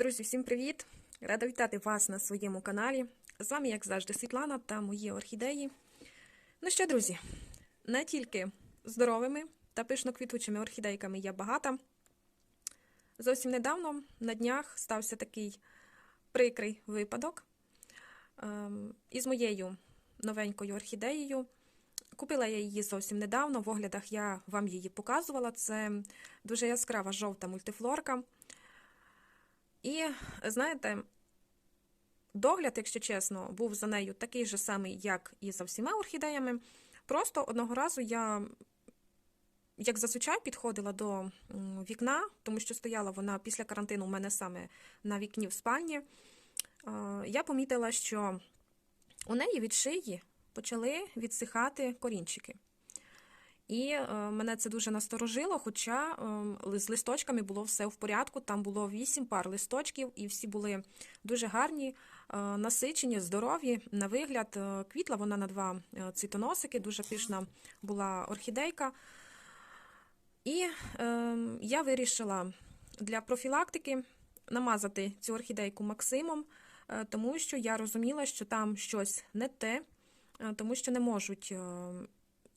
Друзі, всім привіт! Рада вітати вас на своєму каналі. З вами, як завжди, Світлана та мої орхідеї. Ну що, друзі, не тільки здоровими та пишно-квітучими орхідейками я багата. Зовсім недавно на днях стався такий прикрий випадок ем, із моєю новенькою орхідеєю. Купила я її зовсім недавно. В оглядах я вам її показувала. Це дуже яскрава жовта мультифлорка. І, знаєте, догляд, якщо чесно, був за нею такий же самий, як і за всіма орхідеями. Просто одного разу я, як зазвичай, підходила до вікна, тому що стояла вона після карантину у мене саме на вікні в спальні. Я помітила, що у неї від шиї почали відсихати корінчики. І е, мене це дуже насторожило, хоча е, з листочками було все в порядку. Там було вісім пар листочків, і всі були дуже гарні, е, насичені, здорові. На вигляд, квітла вона на два цвітоносики, дуже пишна була орхідейка. І е, я вирішила для профілактики намазати цю орхідейку Максимом, тому що я розуміла, що там щось не те, тому що не можуть.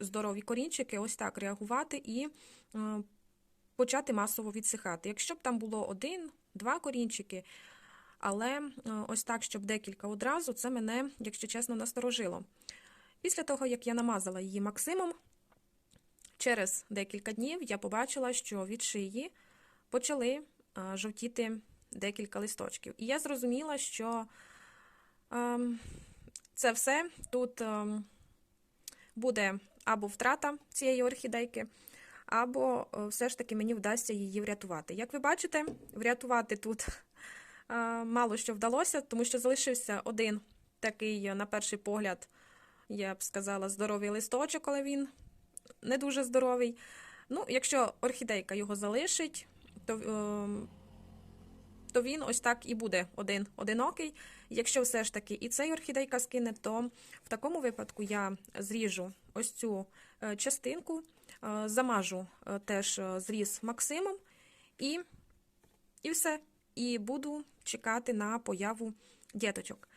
Здорові корінчики ось так реагувати і е, почати масово відсихати. Якщо б там було один, два корінчики, але е, ось так, щоб декілька одразу, це мене, якщо чесно, насторожило. Після того, як я намазала її Максимом, через декілька днів я побачила, що від шиї почали е, жовтіти декілька листочків. І я зрозуміла, що ем, це все тут ем, буде або втрата цієї орхідейки, або е, все ж таки мені вдасться її врятувати. Як ви бачите, врятувати тут е, мало що вдалося, тому що залишився один такий, е, на перший погляд, я б сказала, здоровий листочок, але він не дуже здоровий. Ну, Якщо орхідейка його залишить, то то він ось так і буде один одинокий. Якщо все ж таки і цей орхідейка скине, то в такому випадку я зріжу ось цю е, частинку, е, замажу е, теж зріз Максимом, і, і все. І буду чекати на появу діточок.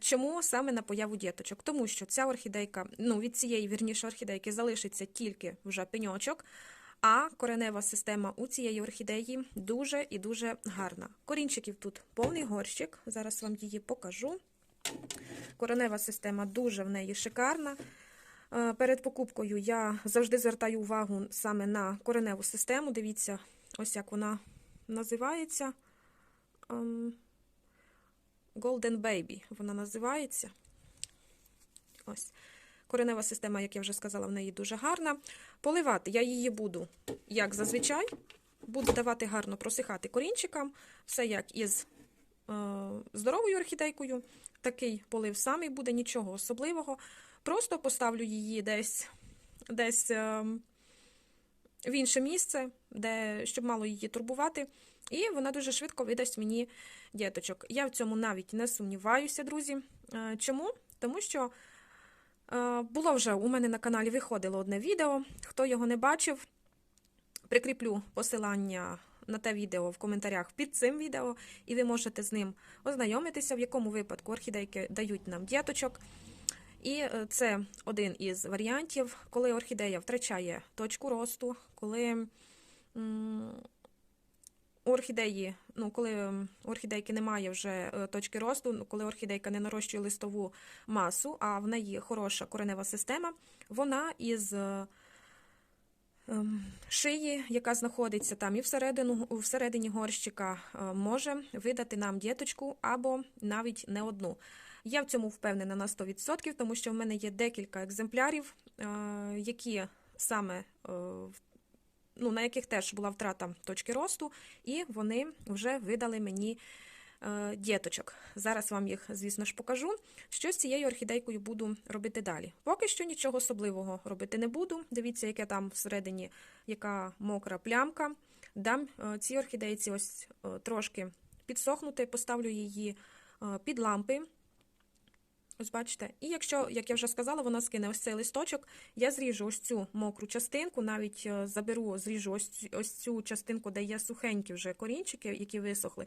Чому саме на появу діточок? Тому що ця орхідейка, ну від цієї вірніше орхідейки залишиться тільки вже пеньочок, а коренева система у цієї орхідеї дуже і дуже гарна. Корінчиків тут повний горщик, зараз вам її покажу. Коренева система дуже в неї шикарна. Е, перед покупкою я завжди звертаю увагу саме на кореневу систему. Дивіться, ось як вона називається. Ем, Golden Baby вона називається. Ось. Коренева система, як я вже сказала, в неї дуже гарна. Поливати я її буду, як зазвичай, буду давати гарно просихати корінчикам, все як із е, здоровою орхідейкою. Такий полив самий буде, нічого особливого. Просто поставлю її десь десь е, в інше місце, де, щоб мало її турбувати. І вона дуже швидко видасть мені діточок. Я в цьому навіть не сумніваюся, друзі. Е, чому? Тому що. Е, було вже у мене на каналі виходило одне відео. Хто його не бачив, прикріплю посилання на те відео в коментарях під цим відео, і ви можете з ним ознайомитися, в якому випадку орхідейки дають нам діточок. І е, це один із варіантів, коли орхідея втрачає точку росту, коли орхідеї, ну, коли орхідейки немає вже е, точки росту, ну, коли орхідейка не нарощує листову масу, а в неї хороша коренева система, вона із е, ем, шиї, яка знаходиться там і всередину, всередині горщика, може видати нам діточку або навіть не одну. Я в цьому впевнена на 100%, тому що в мене є декілька екземплярів, які саме в ну, на яких теж була втрата точки росту, і вони вже видали мені е, діточок. Зараз вам їх, звісно ж, покажу. Що з цією орхідейкою буду робити далі. Поки що нічого особливого робити не буду. Дивіться, яке там всередині яка мокра плямка. Дам е, цій орхідейці ось е, трошки підсохнути, поставлю її е, під лампи. Ось бачите. І якщо, як я вже сказала, вона скине ось цей листочок, я зріжу ось цю мокру частинку, навіть е, заберу, зріжу ось ось цю частинку, де є сухенькі вже корінчики, які висохли.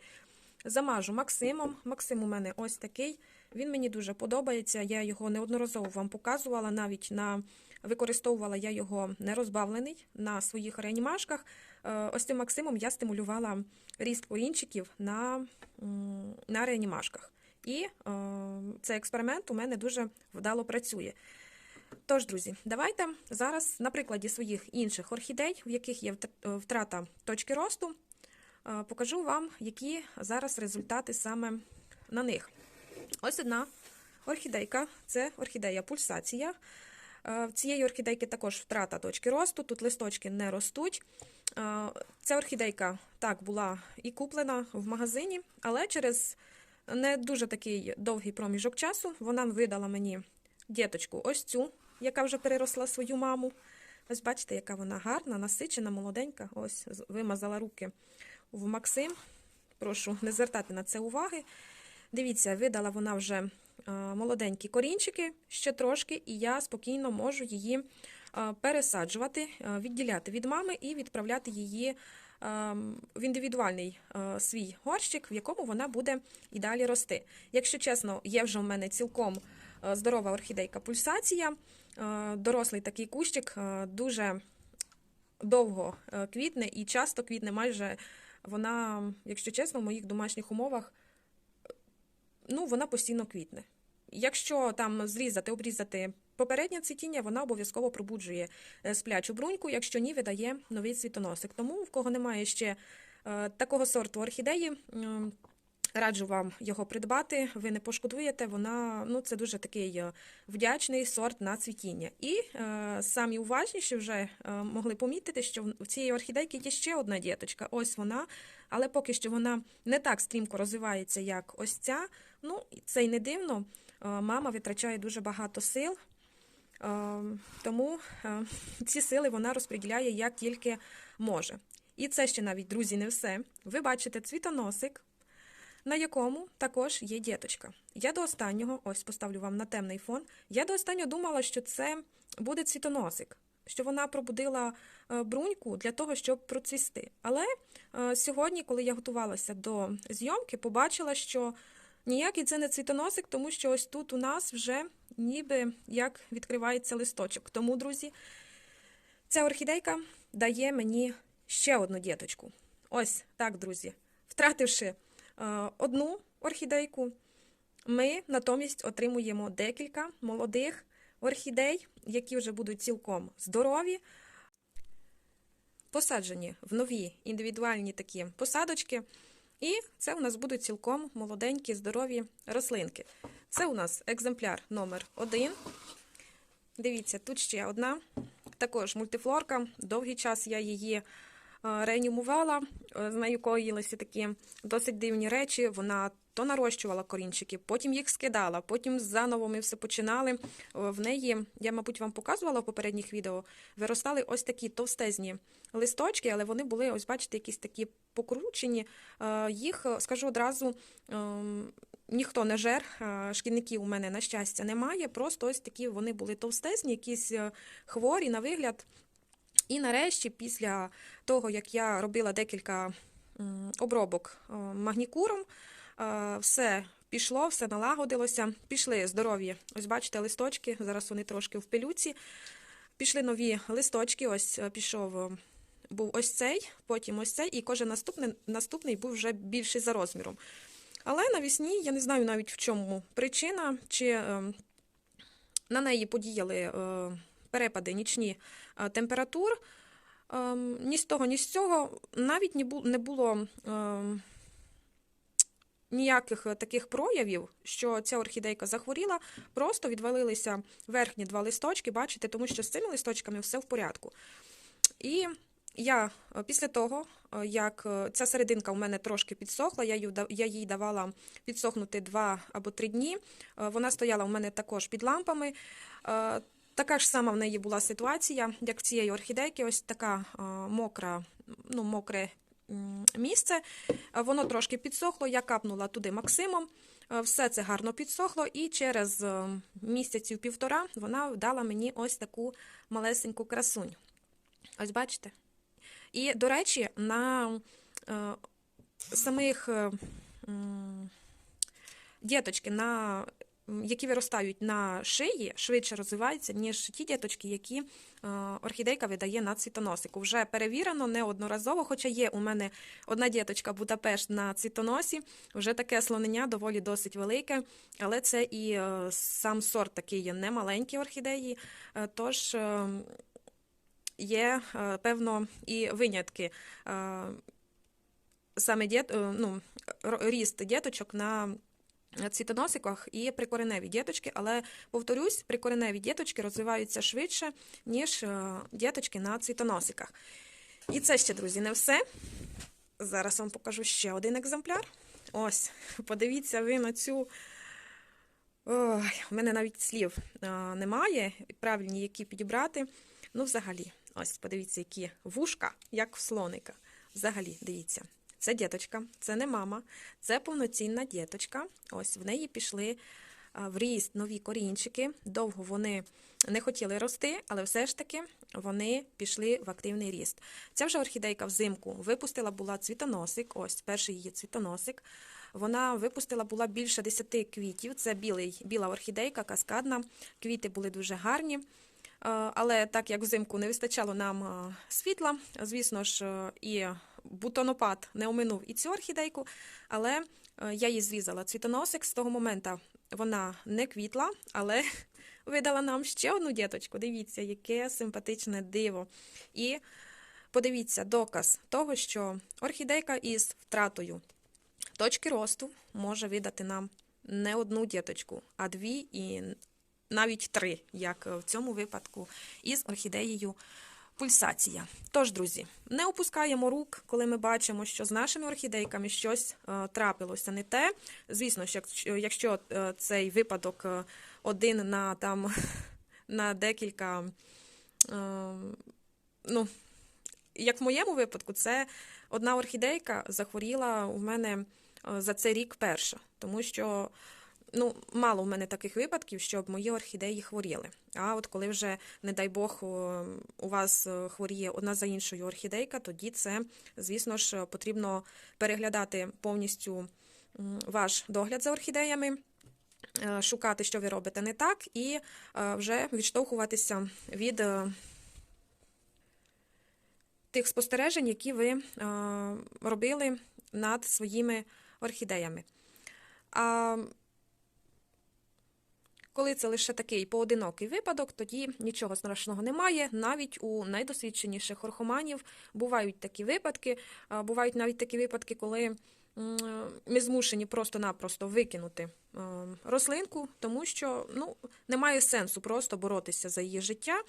Замажу Максимом. Максим у мене ось такий. Він мені дуже подобається. Я його неодноразово вам показувала, навіть на використовувала я його не розбавлений на своїх реанімашках. Е, Ось цим Максимом я стимулювала ріст корінчиків на, на реанімашках. І е, цей експеримент у мене дуже вдало працює. Тож, друзі, давайте зараз на прикладі своїх інших орхідей, в яких є е, втрата точки росту, е, покажу вам, які зараз результати саме на них. Ось одна орхідейка це орхідея пульсація. В цієї орхідейки також втрата точки росту, тут листочки не ростуть. Ця орхідейка так була і куплена в магазині, але через не дуже такий довгий проміжок часу вона видала мені діточку ось цю, яка вже переросла свою маму. Ось бачите, яка вона гарна, насичена, молоденька. Ось вимазала руки в Максим. Прошу не звертати на це уваги. Дивіться, видала вона вже е, молоденькі корінчики ще трошки, і я спокійно можу її е, пересаджувати, е, відділяти від мами і відправляти її в індивідуальний е, свій горщик, в якому вона буде і далі рости. Якщо чесно, є вже в мене цілком е, здорова орхідейка пульсація, е, дорослий такий кущик, дуже довго квітне і часто квітне майже вона, якщо чесно, в моїх домашніх умовах ну, вона постійно квітне. Якщо там зрізати, обрізати попереднє цвітіння, вона обов'язково пробуджує е, сплячу бруньку, якщо ні, видає новий цвітоносик. Тому, в кого немає ще е, такого сорту орхідеї, раджу вам його придбати, ви не пошкодуєте, вона ну, це дуже такий е, вдячний сорт на цвітіння. І самі уважніші вже могли помітити, що в- цієї орхідейки є ще одна діточка. Ось вона, але поки що вона не так стрімко розвивається, як ось ця. Ну, це й не дивно. Мама витрачає дуже багато сил, тому е, ці сили вона розподіляє як тільки може. І це ще навіть, друзі, не все. Ви бачите цвітоносик, на якому також є діточка. Я до останнього, ось поставлю вам на темний фон. Я до останнього думала, що це буде цвітоносик, що вона пробудила е, бруньку для того, щоб процвісти. Але е, сьогодні, коли я готувалася до зйомки, побачила, що ніякий це не цвітоносик, тому що ось тут у нас вже ніби як відкривається листочок. Тому, друзі, ця орхідейка дає мені ще одну діточку. Ось так, друзі. Втративши е, одну орхідейку, ми натомість отримуємо декілька молодих орхідей, які вже будуть цілком здорові, посаджені в нові індивідуальні такі посадочки. І це у нас будуть цілком молоденькі, здорові рослинки. Це у нас екземпляр номер один. Дивіться, тут ще одна, також мультифлорка. Довгий час я її реанімувала, е, з нею коїлися такі досить дивні речі. Вона то нарощувала корінчики, потім їх скидала, потім заново ми все починали. Е, В неї, я, мабуть, вам показувала в попередніх відео, виростали ось такі товстезні листочки, але вони були, ось бачите, якісь такі покручені. Е, Їх, е, скажу одразу, ем, ніхто не жер, е, шкідників у мене, на щастя, немає. Просто ось такі вони були товстезні, якісь е, хворі на вигляд. І нарешті, після того, як я робила декілька обробок е, магнікуром, е, все пішло, все налагодилося. Пішли здорові, ось бачите, листочки, зараз вони трошки в пилюці. Пішли нові листочки, ось е, пішов. Був ось цей, потім ось цей, і кожен наступний, наступний був вже більший за розміром. Але навісні я не знаю навіть в чому причина, чи е, на неї подіяли е, перепади нічні е, температур. Е, ні з того, ні з цього навіть не було е, ніяких е, таких проявів, що ця орхідейка захворіла, просто відвалилися верхні два листочки, бачите, тому що з цими листочками все в порядку. І я е, після того, як ця серединка у мене трошки підсохла, я їй, давала підсохнути 2 або 3 дні. Вона стояла у мене також під лампами. Така ж сама в неї була ситуація, як в цієї орхідейки, ось така мокра, ну, мокре місце. Воно трошки підсохло, я капнула туди Максимом. Е, Все це гарно підсохло, і через е, місяців півтора вона дала мені ось таку малесеньку красунь. Ось бачите? І, до речі, на е, самих е, діточки, на, які виростають на шиї, швидше розвиваються, ніж ті діточки, які е, орхідейка видає на цвітоносику. Вже перевірено неодноразово, хоча є у мене одна діточка Будапешт на цвітоносі, вже таке слонення доволі досить велике, але це і е, сам сорт такий є немаленькі орхідеї, е, тож є, певно, і винятки. Саме діт, ну, ріст діточок на цвітоносиках і прикореневі діточки, але повторюсь, прикореневі діточки розвиваються швидше, ніж е, діточки на цвітоносиках. І це ще, друзі, не все. Зараз вам покажу ще один екземпляр. Ось, подивіться ви на цю. Ой, у мене навіть слів е, немає, правильні, які підібрати. Ну, взагалі, ось, подивіться, які вушка, як в слоника. Взагалі, дивіться. Це діточка, це не мама, це повноцінна діточка. Ось в неї пішли в ріст нові корінчики. Довго вони не хотіли рости, але все ж таки вони пішли в активний ріст. Ця вже орхідейка взимку випустила була цвітоносик. Ось перший її цвітоносик. Вона випустила була більше 10 квітів. Це білий, біла орхідейка, каскадна. Квіти були дуже гарні. Але так як взимку не вистачало нам світла, звісно ж, і бутонопад не оминув і цю орхідейку, але е, я її зрізала цвітоносик. З того моменту вона не квітла, але видала нам ще одну діточку. Дивіться, яке симпатичне диво. І подивіться доказ того, що орхідейка із втратою точки росту може видати нам не одну діточку, а дві і навіть три, як в цьому випадку із орхідеєю пульсація. Тож, друзі, не опускаємо рук, коли ми бачимо, що з нашими орхідейками щось е, трапилося не те. Звісно, що якщо, е, цей випадок е, один на там на декілька, ну, як в моєму випадку, це одна орхідейка захворіла у мене за цей рік перша, тому що ну, мало в мене таких випадків, щоб мої орхідеї хворіли. А от коли вже, не дай Бог, у вас е, хворіє одна за іншою орхідейка, тоді це, звісно ж, потрібно переглядати повністю ваш догляд за орхідеями. е, Шукати, що ви робите не так, і е, вже відштовхуватися від тих спостережень, які ви робили над своїми орхідеями. Коли це лише такий поодинокий випадок, тоді нічого страшного немає. Навіть у найдосвідченіших орхоманів бувають такі випадки. Бувають навіть такі випадки, коли ми змушені просто-напросто викинути е, рослинку, тому що ну, немає сенсу просто боротися за її життя.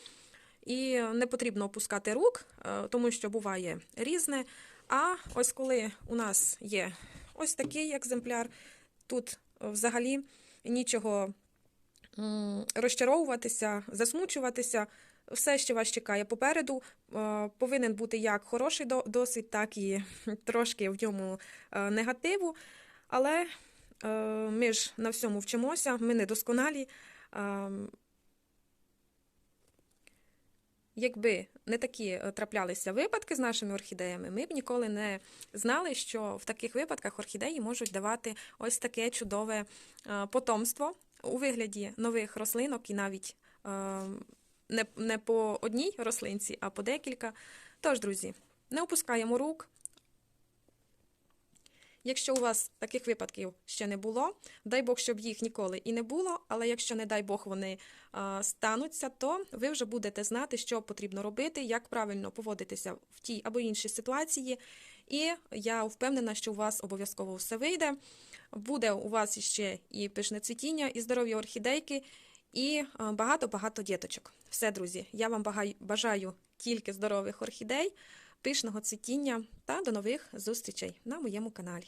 І не потрібно опускати рук, е, тому що буває різне. А ось коли у нас є ось такий екземпляр, тут взагалі нічого розчаровуватися, засмучуватися. Все, що вас чекає попереду, е, повинен бути як хороший досвід, так і трошки в ньому е, негативу. Але е, ми ж на всьому вчимося, ми недосконалі. Якби не такі траплялися випадки з нашими орхідеями, ми б ніколи не знали, що в таких випадках орхідеї можуть давати ось таке чудове потомство у вигляді нових рослинок і навіть е, не, не по одній рослинці, а по декілька. Тож, друзі, не опускаємо рук. Якщо у вас таких випадків ще не було, дай Бог, щоб їх ніколи і не було, але якщо, не дай Бог, вони стануться, то ви вже будете знати, що потрібно робити, як правильно поводитися в тій або іншій ситуації. І я впевнена, що у вас обов'язково все вийде. Буде у вас ще і пишне цвітіння, і здорові орхідейки, і багато-багато діточок. Все, друзі, я вам бажаю тільки здорових орхідей, пишного цвітіння та до нових зустрічей на моєму каналі.